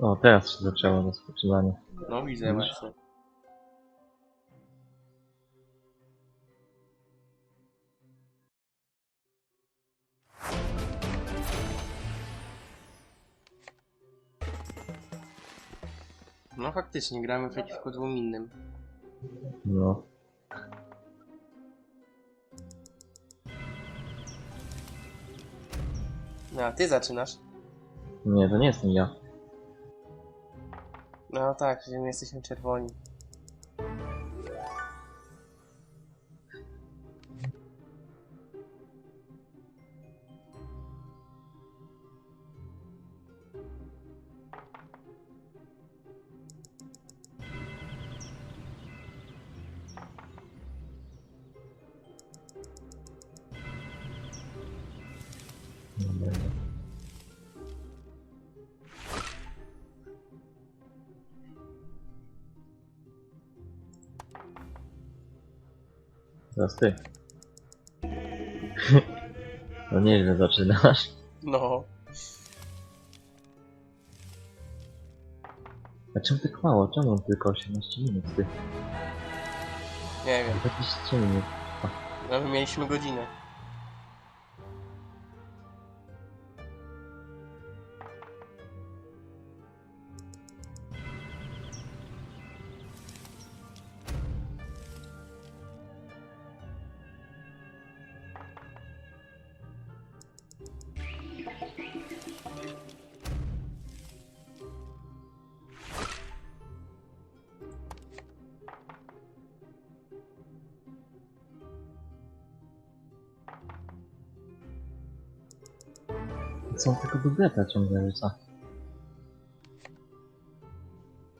O, teraz się zaczęło rozpoczynanie. No widzę Widzisz? właśnie. No faktycznie, gramy przeciwko dwóm innym. No. No a ty zaczynasz? Nie, to nie jestem ja. No tak, że my jesteśmy czerwoni. Teraz ty. No nieźle zaczynasz. No. A czemu tak mało? Czemu on tylko 18 minut? Ty? Nie wiem. 23 minut. No my mieliśmy godzinę. On tylko dubleta ciągle rzuca?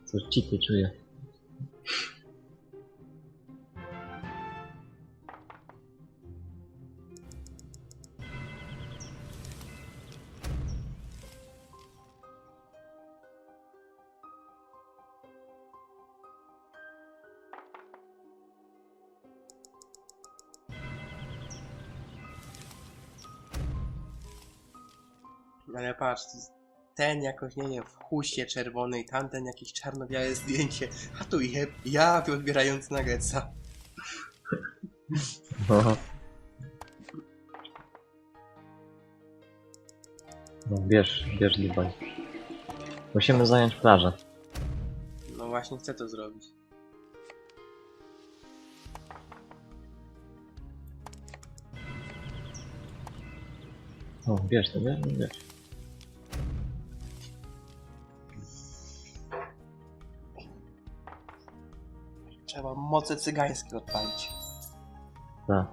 Coś cheaty czuję. Ale patrz, ten jakoś, nie wiem, w chuście czerwonej, tamten jakieś czarno-białe zdjęcie, a tu je, ja odbierając nuggetsa. No. No bierz, bierz Dubaj. Musimy zająć plażę. No właśnie chcę to zrobić. O, bierz to, bierz, bierz. Trzeba moce cygańskie odpalić. Tak.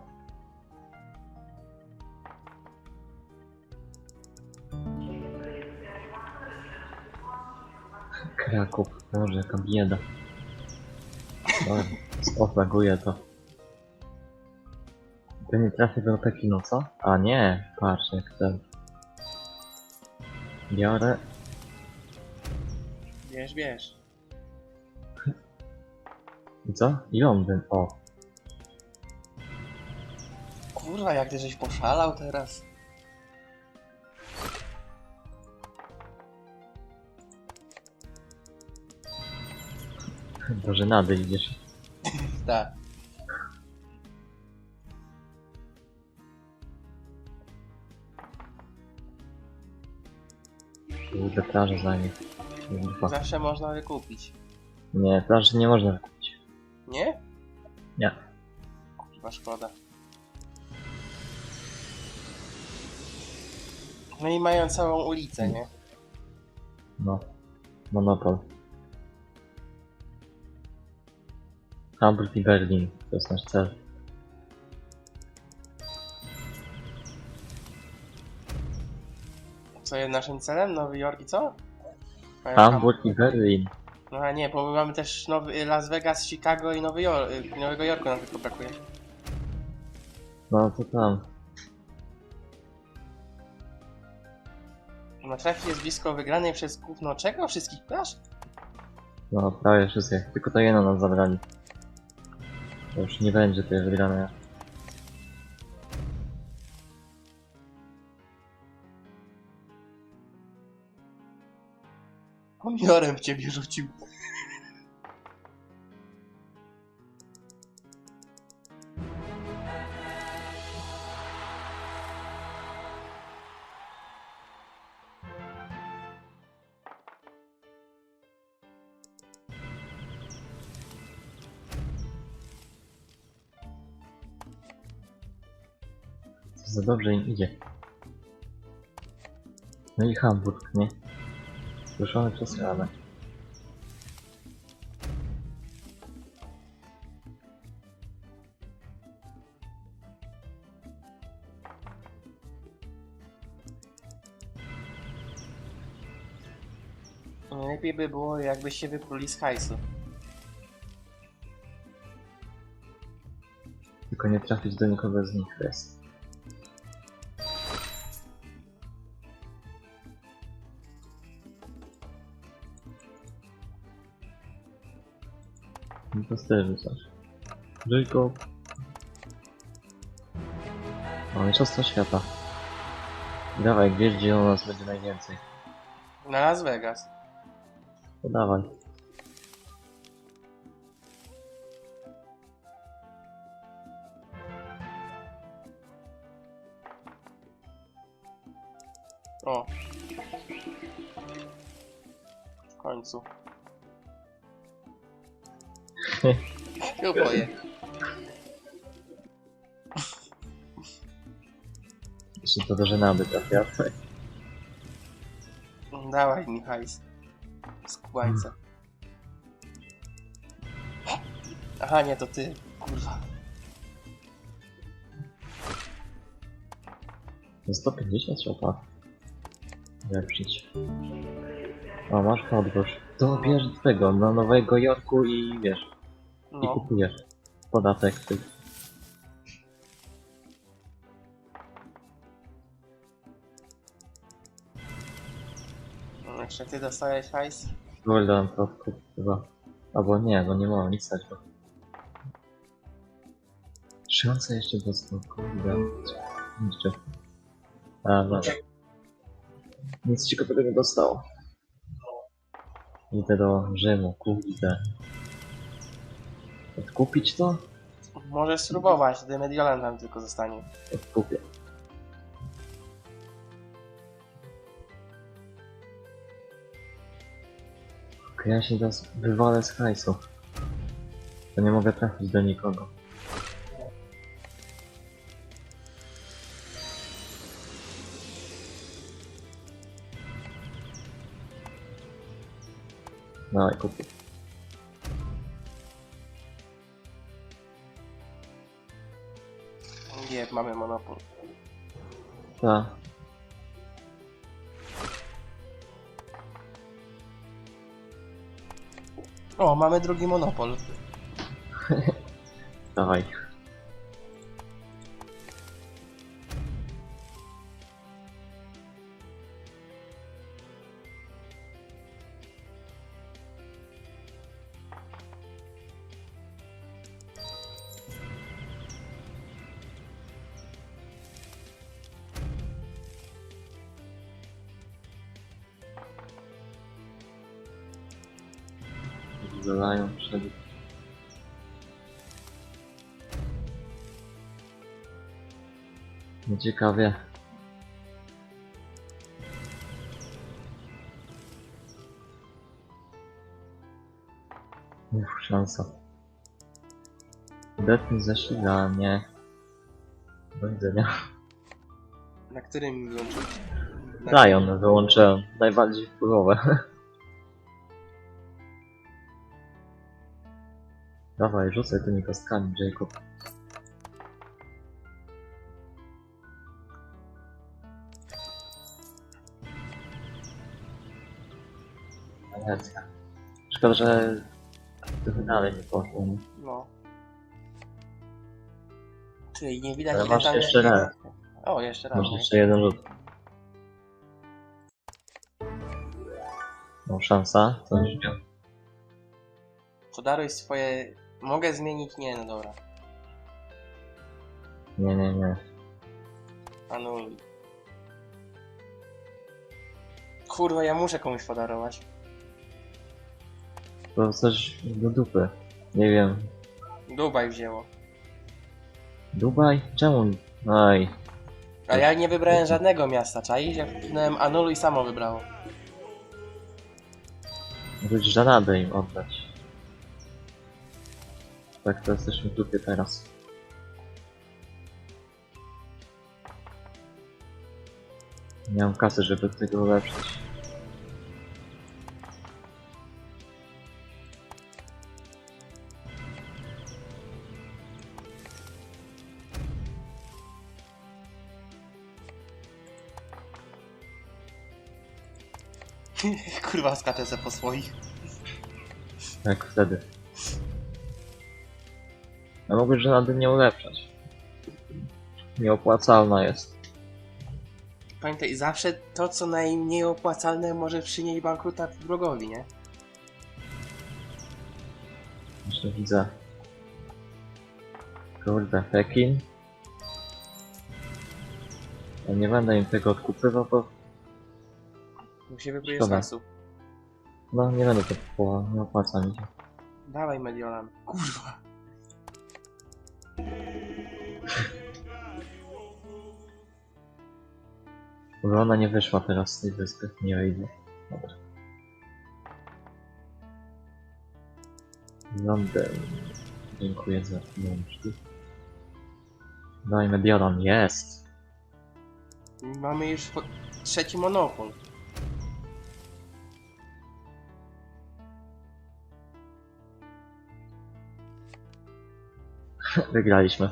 Kraków, Boże, jaka bieda. Dobra, oflaguję to. To nie trafię do Pekinu, co? A nie, patrz jak chcę. Biorę. Wiesz, wiesz. I co? I Londyn, o. Kurwa, jak ty żeś poszalał teraz. Do żenady idziesz. Tak. Kurde, zajmie. Kurwa. Zawsze można wykupić. Nie, plaży nie można wykupić. Nie? Nie. Kurwa, szkoda. No i mają całą ulicę, nie? No. Monopol. Hamburg i Berlin. To jest nasz cel. Co jest naszym celem? Nowy Jork i co? Mają Hamburg i Berlin. No a nie, bo my mamy też nowy Las Vegas, Chicago i Nowy Jork, Nowego Jorku nam tylko brakuje. No to tam. Na trafie jest blisko wygranej przez gówno czego? Wszystkich plaż? No prawie wszystkie. Tylko to jedno nam zabrali. To już nie będzie tej wygrane. Pomidorem w ciebie rzucił. Za dobrze im idzie. No i Hamburg, nie? Ruszony przez radę. Lepiej by było, jakbyś się wypluli z hajsu. Tylko nie trafić do nikogo z nich jest. Też rzucasz. Jacob. O, mistrzostwo świata. Dawaj, gdzieś gdzie u nas będzie najwięcej. Na Las Vegas. To dawaj. O. W końcu. Oboje. Jeszcze to do żenady trafia. Dawaj mi hajs. Z kubańca. Aha, nie, to ty. Kurwa. Za 150 trzeba. Lepszyć. O, masz podróż. To bierz tego, na Nowego Jorku i wiesz, i No. kupujesz. Podatek ty. Jeszcze ty dostałeś hajs? Golden to kup chyba. Albo nie, bo nie mam nic stać go. Szansa jeszcze dostał, kurde. Jeszcze. A, no. Nic ciekawego nie dostało. Idę do Rzymu, kurde. Odkupić to? Możesz spróbować, ty Mediolan tam tylko zostanie. Tylko Ja się teraz wywalę z hajsu. To nie mogę trafić do nikogo. Dawaj, kupię. Mamy monopol. Ta. O, mamy drugi monopol. Dawaj. Zadają przed. No Ciekawie. Uff, szansa. Odetnij zasilanie. Do widzenia. Na którym wyłączyć? Na... Lion wyłączyłem. Najbardziej wpływowe. Dawaj, rzucaj tymi kostkami, Jacob. Racja. Szkoda, że trochę dalej nie poszło. nie? No. Czyli nie widać Ale ile masz tam jeszcze raz. O, jeszcze raz. Masz nie? jeszcze jeden rzut. No, szansa, co już miał. Podaruj swoje... Mogę zmienić? Nie, no dobra. Nie, nie, nie. Anuluj. Kurwa, ja muszę komuś podarować. To coś do dupy. Nie wiem. Dubaj wzięło. Dubaj? Czemu? Aj. A ja nie wybrałem żadnego miasta, czaisz? Ja wpinałem anuluj i samo wybrało. Rzuć żeladę im oddać. Tak, to jesteśmy w dupie teraz. Nie mam kasy, żeby tego ulepszyć. Kurwa, skaczę se po swoich. Jak wtedy. A mogę żelady nie ulepszać. Nieopłacalna jest. Pamiętaj, zawsze to, co najmniej opłacalne, może przynieść bankruta wrogowi, nie? Jeszcze widzę. Kurde, Pekin. Ja nie będę im tego odkupywał, bo wybruje z Szkoda. lasu. no nie będę to kupował, nie opłaca mi się. Dawaj Mediolan. Kurwa. Bo ona nie wyszła teraz z tej wyspy, nie wejdzie. Dobra. Londyn. Dziękuję za łączki. Daj Mediolan, jest! Mamy już trzeci monopol. Wygraliśmy.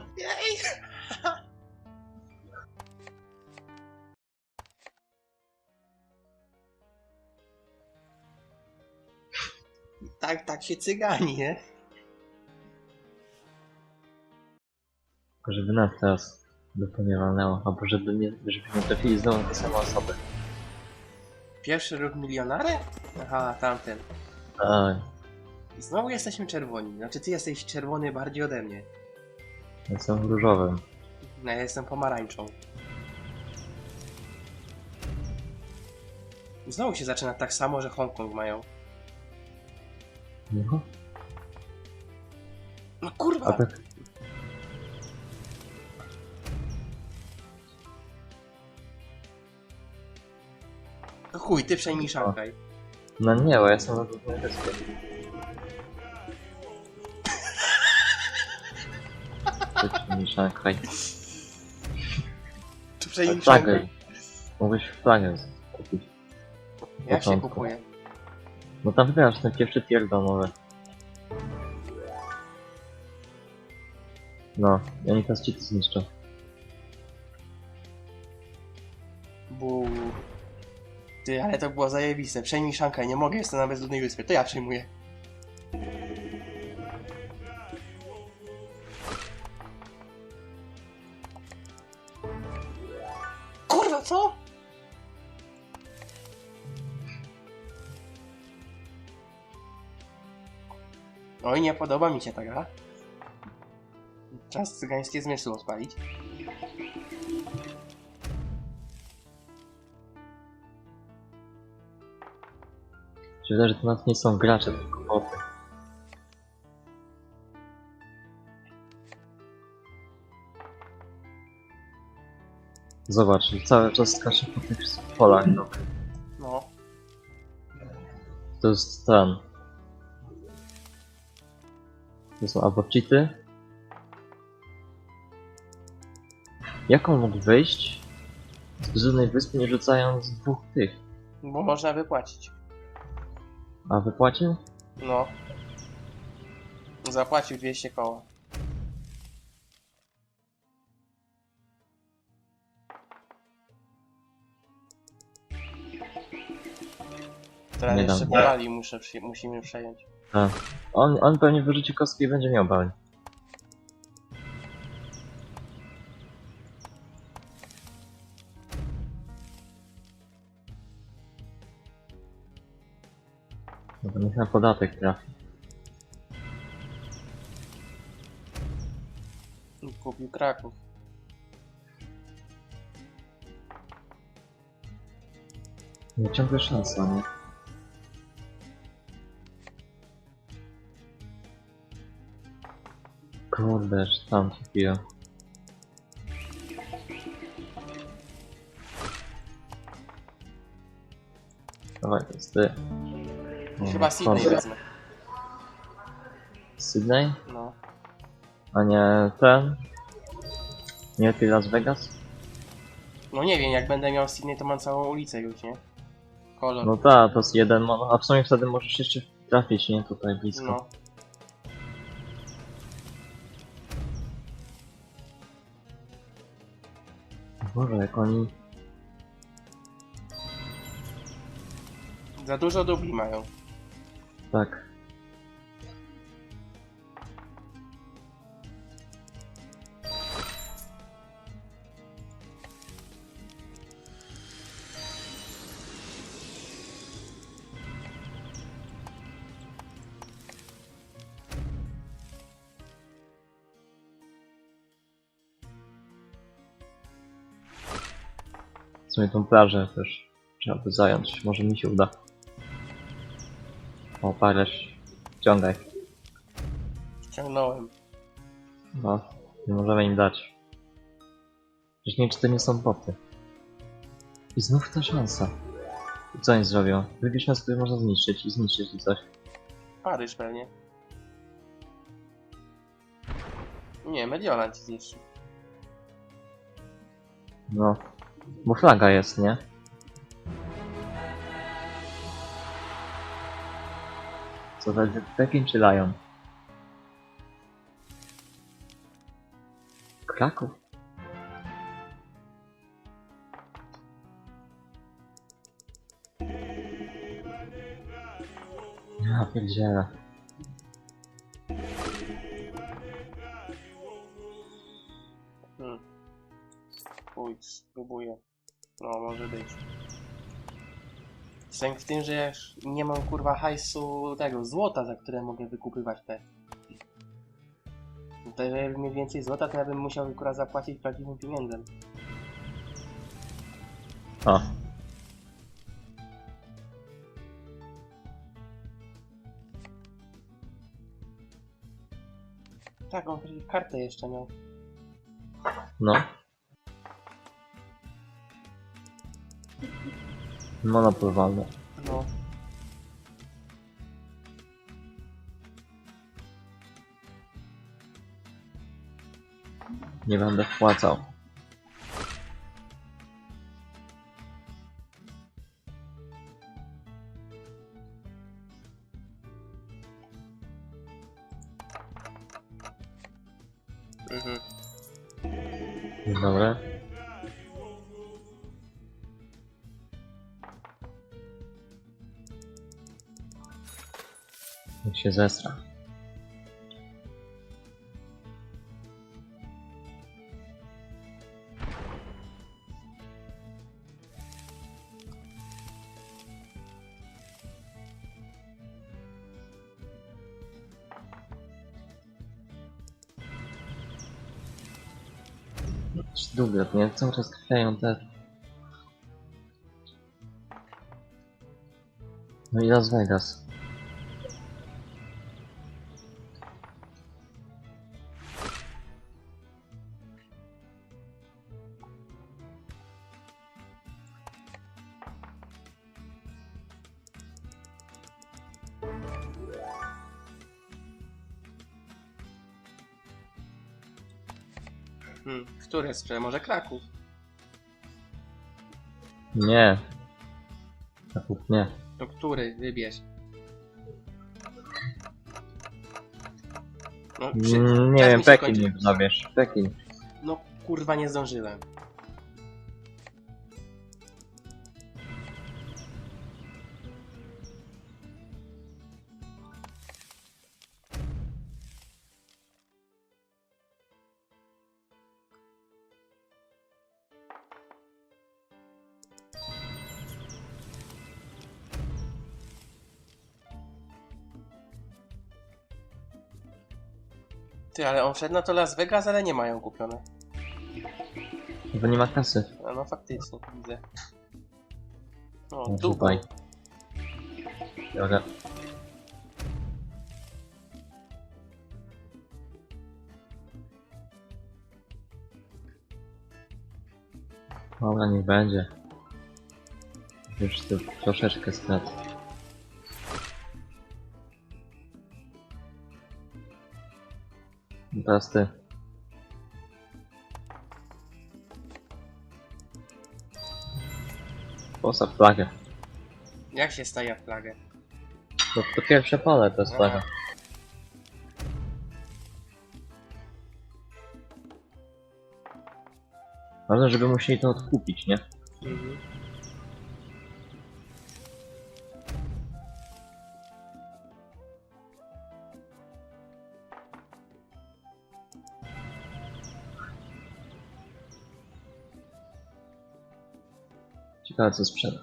Tak, tak się cygani, nie? Tylko żeby nas teraz dupę nie walnęło, albo żeby nie, żeby nie trafili znowu te same osoby. Pierwszy ruch milionary? Aha, tamten. Aj, Znowu jesteśmy czerwoni. Znaczy ty jesteś czerwony bardziej ode mnie. Jestem różowym. No ja jestem pomarańczą. Znowu się zaczyna tak samo, że Hongkong mają. No, No a kurwa! tak, To chuj, ty przejmij Szanghaj. no nie, bo ja jestem na wyspie. Ty mi Szanghaj. Czy przejmij Flagę. Szanghaj? Mogłeś flagę kupić. Jak się początku. kupuje? No tam wybierasz ten pierwszy tier domowy. No, i oni teraz to zniszczą. Bu. Ty, ale to było zajebiste. Przejmij Szanghaj, nie mogę, jestem na bezludnej wyspie. To ja przejmuję. Oj, nie podoba mi się ta gra. Czas cygańskie zmysły odpalić. Myślę, że to nawet nie są gracze, tylko boty. Zobacz, cały czas skacze po tych polach. No. No. To jest ten. To są albo cheaty. Jak on mógł wyjść z bezludnej wyspy nie rzucając dwóch tych? Bo można wypłacić. A wypłacił? No. Zapłacił 200 koła. Teraz Nie jeszcze dam. Bali muszę przy, musimy przejąć. A. On, on pewnie wyrzuci kostki i będzie miał. No to niech na podatek trafi. Kupił Kraków. No ciągle szansa, nie? Kurde, że tam trafiłem. Dawaj, to jest ty. Chyba Sydney kurde. wezmę. Sydney? No. A nie ten? Nie ty Las Vegas? No nie wiem, jak będę miał Sydney, to mam całą ulicę już, nie? Kolor. No tak, to jest jeden, mo- a w sumie wtedy możesz jeszcze trafić, nie? Tutaj blisko. No. Boże, jak oni... Za dużo dubli mają. Tak. W sumie tą plażę też trzeba by zająć. Może mi się uda. O, paresz. Ciągaj. Ściągnąłem. No, nie możemy im dać. Przecież nie czy to nie są boty. I znów ta szansa. I co oni zrobią? Wybierz nas, który można zniszczyć i zniszczyć i coś. Paryż pewnie. Nie, Mediolan ci zniszczy. No. Bo flaga jest, nie? Co jest Pekin czy Lion? Kraków? Ja pierdzielę. Pójdź, spróbuję. No, może być. Sęk w tym, że ja już nie mam kurwa hajsu tego złota, za które mogę wykupywać te. To jeżeli miał więcej złota, to ja bym musiał kurwa zapłacić prawdziwym pieniędzem. O, Tak, on przecież kartę jeszcze miał. no. Monopol walny. No. Nie będę wpłacał. Niech się zestra. Dublet, nie? Cały czas krwają te... No i Las. Hmm. Które sprzedaje? Może Kraków? Nie. Kraków nie. To który? Wybierz. No, przy- Mm, nie czas wiem, się Pekin kończy. nie zabierz. Pekin. No kurwa nie zdążyłem. Ty, ale on wszedł na to Las Vegas, ale nie mają kupione. Bo nie ma kasy. A no faktycznie, widzę. No, no, o, Dubaj. Dobra. Dobra, niech będzie. Już tu troszeczkę strat. Teraz ty. Postaw flagę. Jak się staje flagę? To, to pierwsze pole to jest Aha. flaga. Ważne, żeby musieli to odkupić, nie? Mhm. Ciekawe co sprzeda.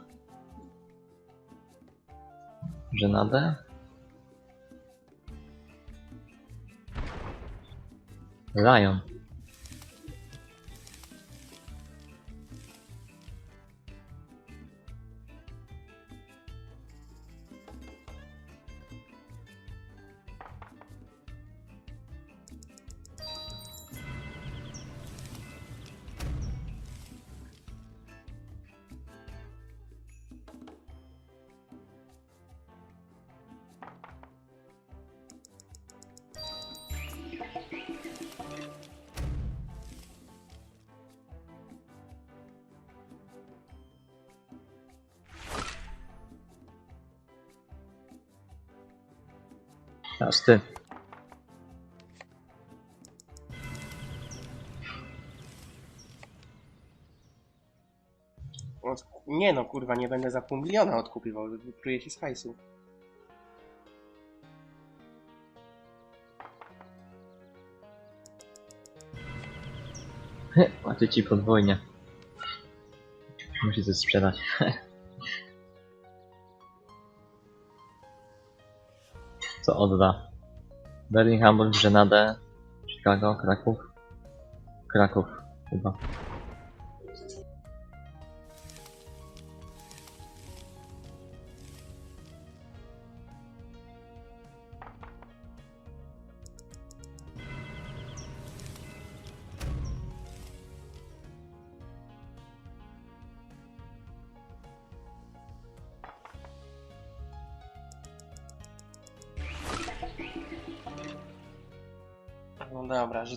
Żenadę? Lion. Teraz ty. Nie no, kurwa, nie będę za pół miliona odkupywał, wypruję się z hajsu. Płacię ci podwójnie. Musi coś sprzedać. Co odda? Berlin, Hamburg, Żenadę, Chicago, Kraków? Kraków, chyba.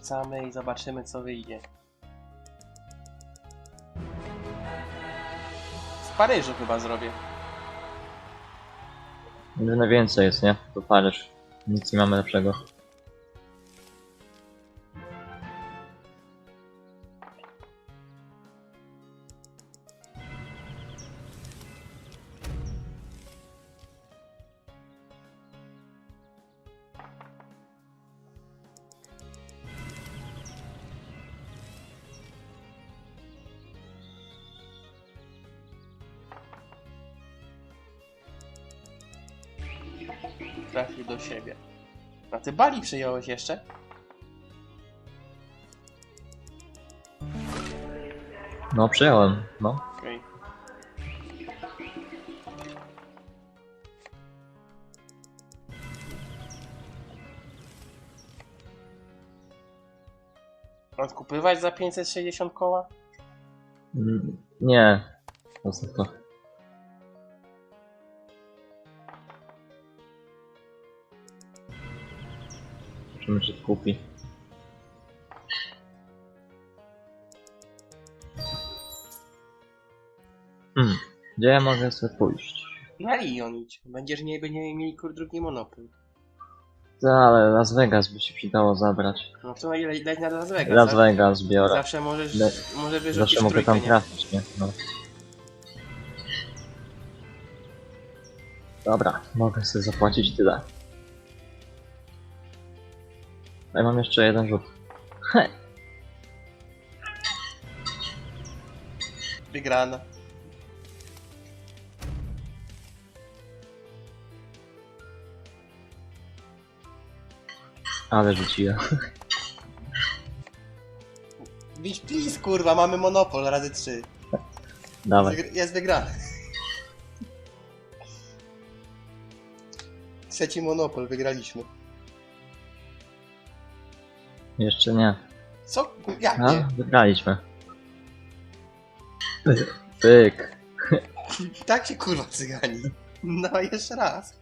Dobra, rzucamy i zobaczymy co wyjdzie. W Paryżu chyba zrobię. Na więcej jest, nie? To Paryż. Nic nie mamy lepszego. Bali przejąłeś jeszcze? No, przyjąłem, no. Okej. Odkupywać za 560 koła? Mm, Nie. Zostaw to. Zobaczymy, czy kupi. Hmm. Gdzie ja mogę sobie pójść? Na Lyon idź. Będziesz nie, nie mieli kur drugi monopol. Za, ale Las Vegas by się przydało zabrać. No to ile dać na Las Vegas. Las za- Vegas biorę. Zawsze możesz, Le- może wyrzucić Zawsze mogę trójkę, tam nie? trafić, nie? No. Dobra, mogę sobie zapłacić tyle. Ja mam jeszcze jeden rzut. He, Wygrana. ale rzuciłem. Bić please, kurwa, mamy monopol razy trzy. Dawaj. Wygr- Jest wygrany. Trzeci monopol, wygraliśmy. Jeszcze nie. Co? Jak A, nie? wygraliśmy. Pyk. Tak się kurwa cygani. No jeszcze raz.